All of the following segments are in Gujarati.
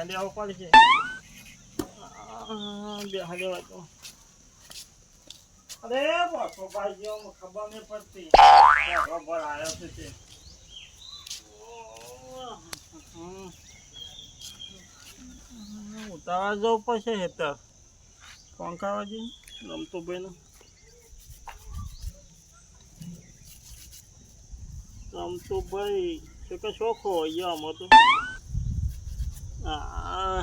લેવો પડશે ભાઈ જેવો પડશે હેતર પંખાવાજી રમતું ભાઈનું. રમતું ભાઈ. શું કે શોખ હોય આમ તો આ.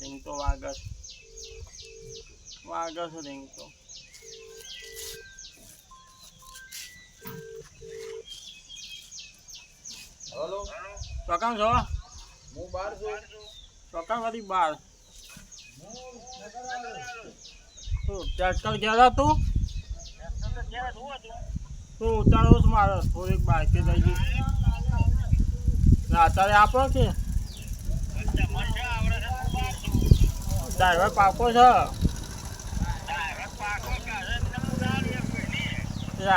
રિંગ તો વાગસ. વાગસ રિંગ તો. હલો. ચોકામ છો? હું બહાર છું. ચોકામ વાળી બાર. તું ગયા તું? તું ઉતારો છું મારે. થોડીક બાઈકે જઈ ગઈ. અત્યારે આપો કે? ડ્રાઈવર પાકો છે?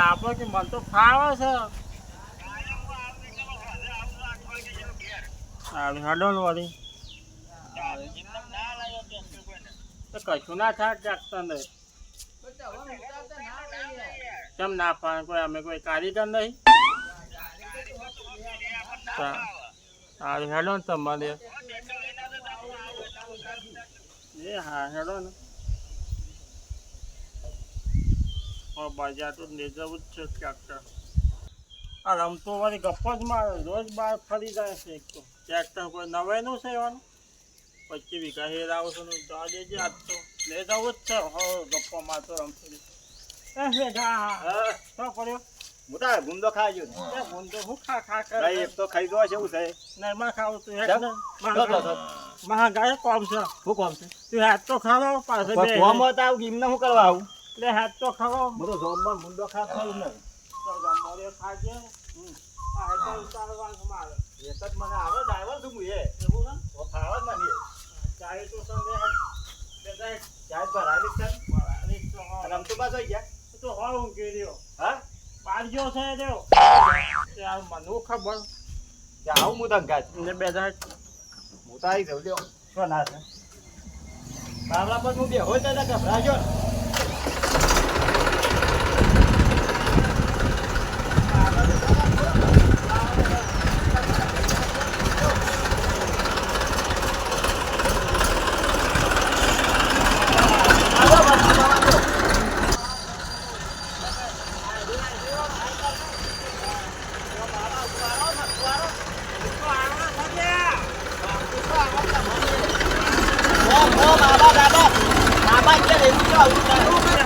આપો કે મને તો ફાવે છે. હડોલ વાળી. કશું ના થાય જાગતા ને કેમ ના પાડે? કોઈ અમે કોઈ કારીગર નહીં. સારું હેડો ને તમારે. એ હા, હેડો ને. બજાર તો લઈ જવું જ છે ટ્રેક્ટર આ રમતો વાળી ગપ્પો જ મારે, રોજ બહાર ફરી જાય છે એક કોઈ નવાઈનું છે એવાનું. પચીસ વીઘા હેર આવું છું જવા દેજે આજ તો. જવું જ છે. ગપ્પો મારતો રમતો હા. શું કર્યો હું તાર ગુંદો હું ખા ખા કરે ભાઈ એક તો ખાઈ ગયો છે એવું છે? નહીં માં ખાવું તું? ને. તો, તો, તો. કોમ છે શું કોમ છે તું હાથ તો ખાવો પાસે બે કોમ હતા આવું ગીમને હું કરવા આવું લે હાથ તો ખાવો બધો તો ગુંદો ખા ખાયું ને તો ગમોરે ખાજે. આ તો ઉતારવાનું મારે. એક મને આવે ડ્રાઈવર છું હું એ. એવું તો ફાવે જ નથી ચાય તો હાથ બેટા ચાર્જ છે? બરાબર તો રમતું પાછો ગયા? તો હો ઊંઘી રહ્યો. હા? બાર છે રહ્યો. યાર મને ખબર? ત્યાં આવું હું કાચ ને હું તો આવી જાઉં લ્યો. શું ના છે બાબલા પર હું બે હોય તો ગભરાજો બાબા બાબા બાબા. કે રેડી જાવ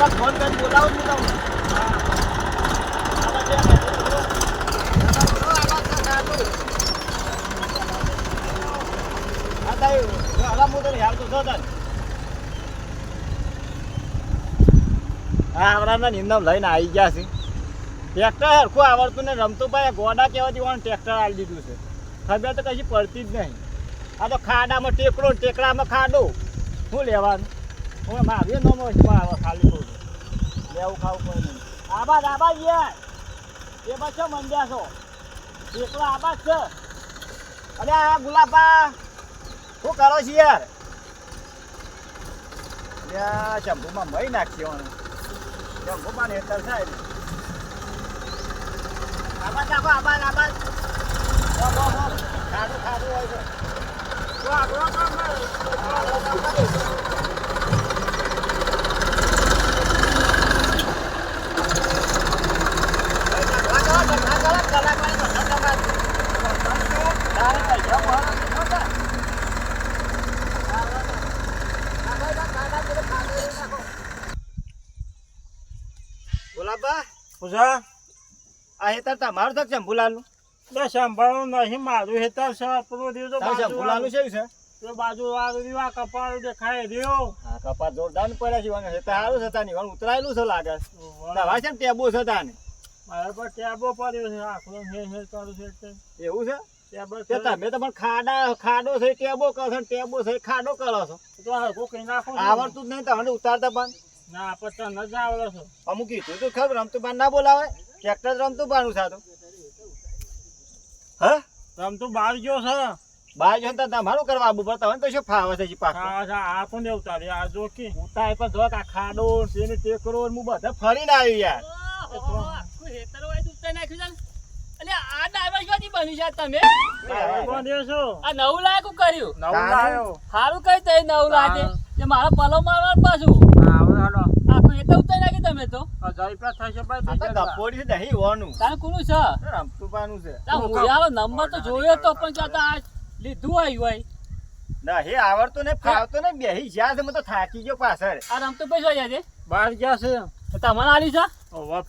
બધા બોલાવું છું તમને હા હું તને હાલ તો છો તને આવડાના નિંદમ લઈને આવી ગયા છે. ટ્રેક્ટર હરખું આવડતું ને રમતું ભાઈ ગોડા કહેવાથી વાળું ટ્રેક્ટર આવી દીધું છે. ખબર તો કશી પડતી જ નહીં. આ તો ખાડામાં ટેકડો ટેકડામાં ખાડો. શું લેવાનું? હું આવ્યો નોમો આવે ખાલી લેવું ખાવું કોઈ નહીં. આબા આબા યાર. એ બચ્ચો મંડ્યા છો. એકલો આબા છે. અરે આ ગુલાબા, શું કરો છો યાર? યા શંભુમાં મહી નાખ્યો શંભુમાં ને હેતર થાય. આબાદ આબા આબાદ આબાદ. ખાધું ખાધું હોય છે. ગુલાબા પૂજા. આ હેતર તમારું છે શંભુલાલનું બે સંભાળો નહીં મારું હેતર છે પેલો દિવસ શંભુલાલનું છે છે? તે બાજુ વાળું દીવા કપાળ દેખાય રહ્યો. હા કપા જોરદાર પડ્યા છે વાનું હેતર સારું છે તાની ઉતરાયેલું છે લાગે. દવા છે ટેબુ છે તાને. મારા પર ટેબો પડ્યો છે આખલો હે હે કરું છે એવું છે? ટેબો તમે તો પણ ખાડા ખાડો છે ટેબો કરો છો ટેબો છે ખાડો કરો છો. તો હરખું કઈ નાખો આવડતું જ નહીં તમને ઉતારતા પણ. ના પણ ન જ છે. અમુક કીધું તો ખબર રમતું બાર ના બોલાવે. ટ્રેક્ટર રમતું બારનું સાતું હા? રમતું બહાર ગયો છે. બાર જો તો તમારું કરવા આવવું પડતા હોય તો શું ફાવે છે જી પાછું? હા હા, આ કોને ઉતારી આ જો કે ઉતાય પણ જો આ ખાડો છે ને ટેકરો હું બધા ફરીને આવ્યું યાર. કોણ દેશો નવું લાયક કર્યું. નવું? લાયો સારું કઈ તે નવું લાગે હા. મારો પલો મારવા પાછું. તો ઉતારી નાખી તમે તો. રૂપિયા થશે ભાઈ આ તો છે દહીં હોવાનું તારે કોનું છે? રમતું છે. તા મુયાળો નંબર તો જોયો તો પણ કહેતા આ લીધું આવ્યું હોય ના હે આવડતો ને ફાવતો ને બેહી જ્યાં છે હું તો થાકી ગયો પાછળ. આ રમતો પૈસા જાય છે? બહાર ગયા છે. તમારે આલી છે? ઓવા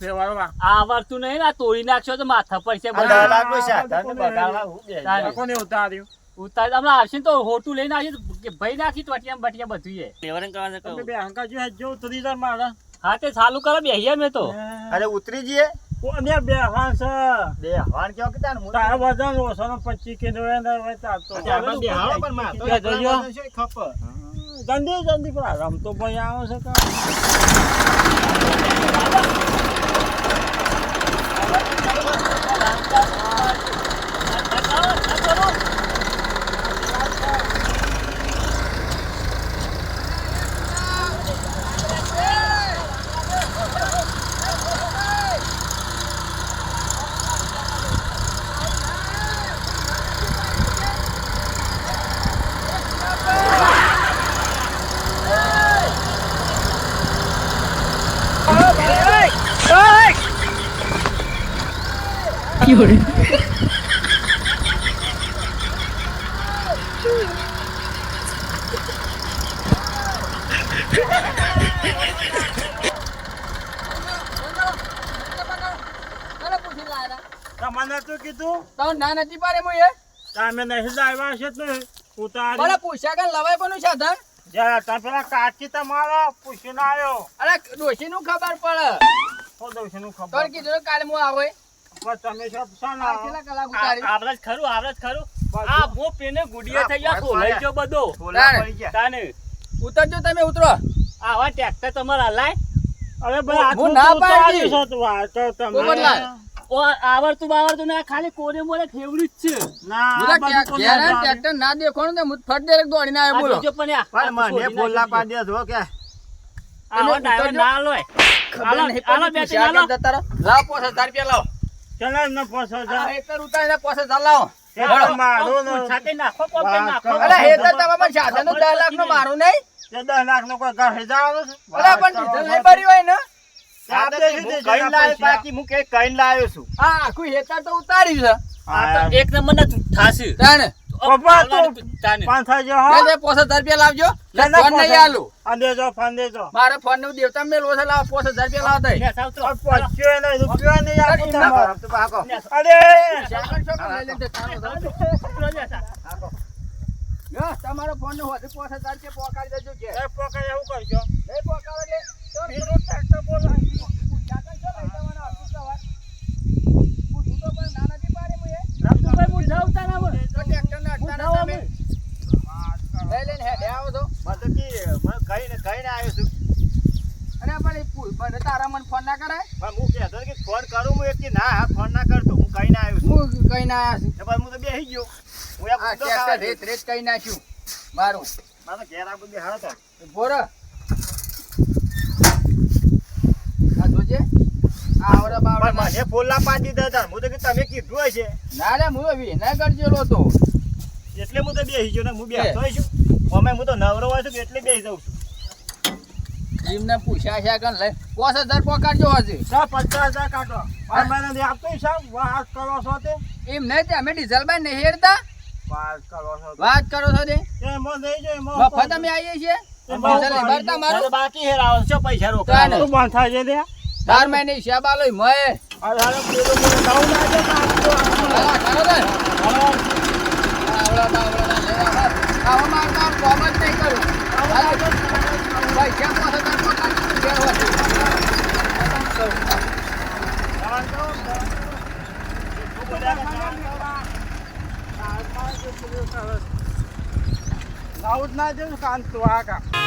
આવડતું નહીં ને તોડી નાખશો તો માથા પડશે આ દહ સાધન બગાડવા હું બેહી કોને ઉતાર્યું? ઉતાર હમણાં આવશે ને તો હોટું લઈને આવશે તો ભાઈ નાખી ટોટિયા બટિયા બધું એ કરવા બે હંકા જો જો ઉતરી જાય મારા. હા તે ચાલુ કરો બેહીએ મેં તો. અરે ઉતરી જઈએ કોને બે હાંસ બે હવાન કેવો કે તાન તારા વજન ઓછો ને પચીસ કિલો એને હવે ચાલતો આપણે બે હાલો પણ માર તો છે, ખપ જલ્દી જલ્દી પેલા રમતો ભાઈ આવશે છે કે? તમને તો કીધું ના નથી પાડે હું એ? તમે નહીં લાવ્યા છે તો ઉતારી. પૂછ્યા કે લવાય પણ સાધન જરા તમે પેલા કાકી તમારા પૂછીને આવ્યો. અરે ડોશી નું ખબર પડે. દઉં છું ખબર? કીધું કાલે હું આવે પણ તમે શું શાને કેટલા કલાક ઉતારી? આવડે ખરું આવડે ખરું. આ હું પેને ગુડિયા થઈ ગયા ખોલાઈ ગયો બધો. ખોલા પડી ગયા. તાને. ઉતરજો તમે ઉતરો. આવા ટ્રેક્ટર તમારા લાય. અરે ભાઈ હું ના પાડી. ઉતાર્યું છે આ તો તમે આવડતું બાવડતું ને ખાલી કોને બોલે ફેવડું જ છે. ના. ટ્રેક્ટર ના દેખો ને હું ફટ ડેરેક દોડીને આવ્યો બોલો. પણ પણ મને છોડી ફોલ્લા દે જો કે. આવા ડ્રાઈવર ના લોય આલો પડી બે જતા રહો. લાવો પોસ હજાર રૂપિયા લાવો ચલો ને. પોસો. છે. હેતર મારું ને પૈસા? એક નંબર ના થાશે. પપ્પા તો તાને. પાંચ હજાર લે હો. લે પોસ હજાર રૂપિયા લાવજો. ના, ના, ફોન નહીં આલું. આ દેજો ફોન દેજો. મારે ફોનનું દેવતા મેળવો છે લાવો પોસ હજાર રૂપિયા લાવો તઈ. ને સાવ તો આ પચ્યો નહીં રૂપિયો નહીં આપું તમારે. અરે. ફોન નો વધુ પોસ હજાર રૂપિયા પોકાડી દેજો કે. એ પોકાય એવું કરજો નહીં પોકાડો એટલે ટ્રેક્ટર બોલાવી રમતુભાઈ, હું જાઉં તારા હવે. હું જાઉં હવે. મને તો કે મને કહીને કહીને આવ્યો છું તારા મને ફોન ના કરાય પણ હું કહેતો હતો કે ફોન કરું હું એક કે ના હા ફોન ના કરતો હું કહીને આવ્યો છું. હું કઈ ના આવ્યા છું? હું તો બેસી ગયો. હું આ ઊંધો ખાવા રેત રેત કઈ નાખ્યું મારું. મારો ઘેર આપણે બેહાડો તો. બોર આ જોજે. આ આવડે બાવડે મને ફોલ્લા પાડી દીધા હું તો કે તમે કીધું હશે. ના રે હું વિનય ગરજેલો તો એટલે હું તો બેસી ગયો ને હું બેસતો છું અમે હું તો નવરો છું એટલે બેસી જાઉં છું. એમને પૂછ્યા છે કે લઈ પાંચ હજાર પકડજો હજી પચાસ હજાર કાઢો. આ મને આપતો સાહેબ વાત કરો છો તે. એમ નહીં અમે ડીઝલ બાય નહીં હેરતા. વાત કરો છો તે. મફત અમે આવીએ છીએ. બાકી છે પૈસા નહીં. બંધ થાય છે ચાર મહિને હિસાબ આલો મય. હાલા કરો. આવડા બાવડા ના કે જેવું કામ તું આ કામ